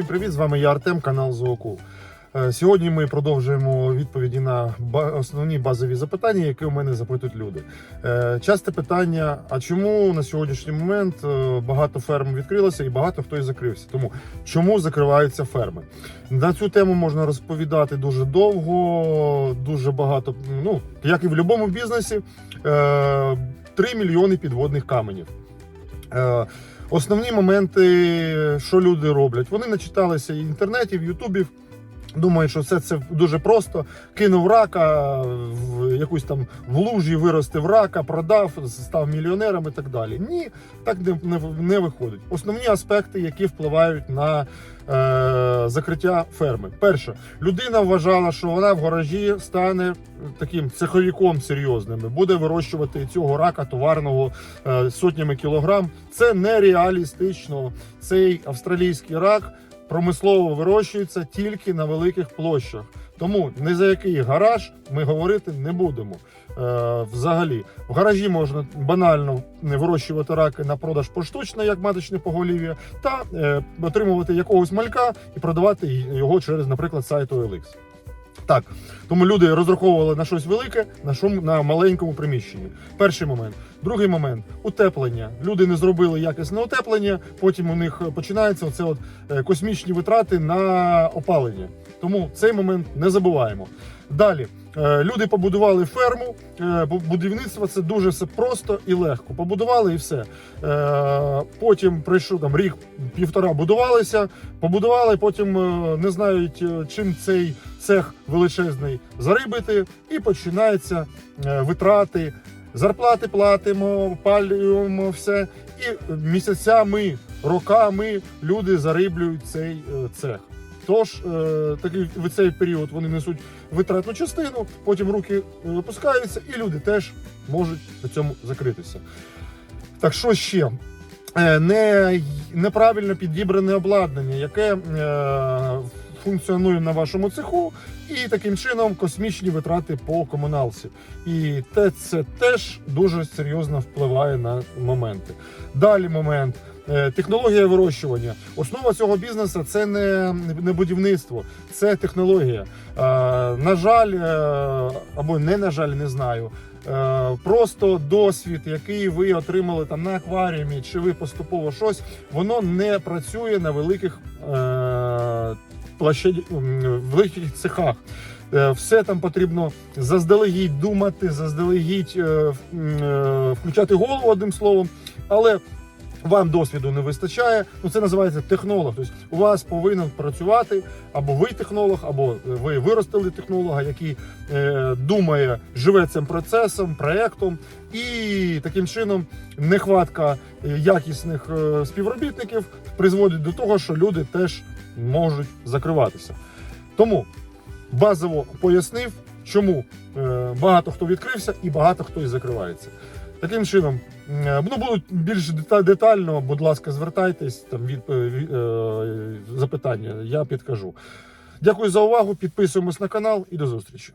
Всім привіт! З вами я Артем, канал Зоокул. Е, Сьогодні ми продовжуємо відповіді на основні базові запитання, які у мене запитують люди. Е, Часте питання: а чому на сьогоднішній момент е, багато ферм відкрилося і багато хто і закрився? Тому чому закриваються ферми? На цю тему можна розповідати дуже довго, дуже багато. Ну як і в будь-якому бізнесі, 3 мільйони підводних каменів. Основні моменти, що люди роблять, вони начиталися в інтернеті, Думають, що все це дуже просто. Кинув рака в якусь там в лужі, виростив рака, продав, став мільйонером і так далі. Ні, так не, не, не виходить. Основні аспекти, які впливають на е, закриття ферми. Перше, людина вважала, що вона в гаражі стане таким цеховіком серйозним, буде вирощувати цього рака товарного е, сотнями кілограм. Це нереалістично. Цей австралійський рак промислово вирощується тільки на великих площах. Тому ні за який гараж ми говорити не будемо. Е, взагалі, в гаражі можна банально вирощувати раки на продаж поштучно, як маточне поголів'я, та е, отримувати якогось малька і продавати його через, наприклад, сайт OLX. Так, тому люди розраховували на щось велике, на шум на маленькому приміщенні. Перший момент. Другий момент утеплення. Люди не зробили якісне утеплення. Потім у них починаються оце от е, космічні витрати на опалення. Тому цей момент не забуваємо. Далі е, люди побудували ферму. е, Будівництво це дуже все просто і легко. Побудували і все. Е, Потім прийшов там рік півтора будувалися, побудували. Потім е, не знають, е, чим цей цех величезний зарибити, і починаються е, витрати. Зарплати платимо, палюємо все. І місяцями, роками люди зариблюють цей е, цех. Тож е, в цей період вони несуть витратну частину, потім руки е, випускаються, і люди теж можуть на цьому закритися. Так що ще? Е, Не, неправильно підібране обладнання, яке е, функціонує на вашому цеху, і таким чином космічні витрати по комуналці. І те це теж дуже серйозно впливає на моменти. Далі момент. е, Технологія вирощування. Основа цього бізнесу це не, не будівництво, це технологія. Е, на жаль, е, або не на жаль, не знаю. Просто досвід, який ви отримали там на акваріумі, чи ви поступово щось, воно не працює на великих площаді, в великих цехах. Е, Все там потрібно заздалегідь думати, заздалегідь е, е, включати голову одним словом. Але вам досвіду не вистачає. Ну це називається технолог. Тобто у вас повинен працювати або ви технолог, або ви виростили технолога, який е, думає, живе цим процесом, проектом, і таким чином нехватка е, якісних е, співробітників призводить до того, що люди теж можуть закриватися. Тому базово пояснив, чому е, багато хто відкрився і багато хто і закривається. Таким чином, е, ну будуть більш детально, будь ласка, звертайтесь там від, е, запитання, я підкажу. Дякую за увагу. Підписуємось на канал і до зустрічі.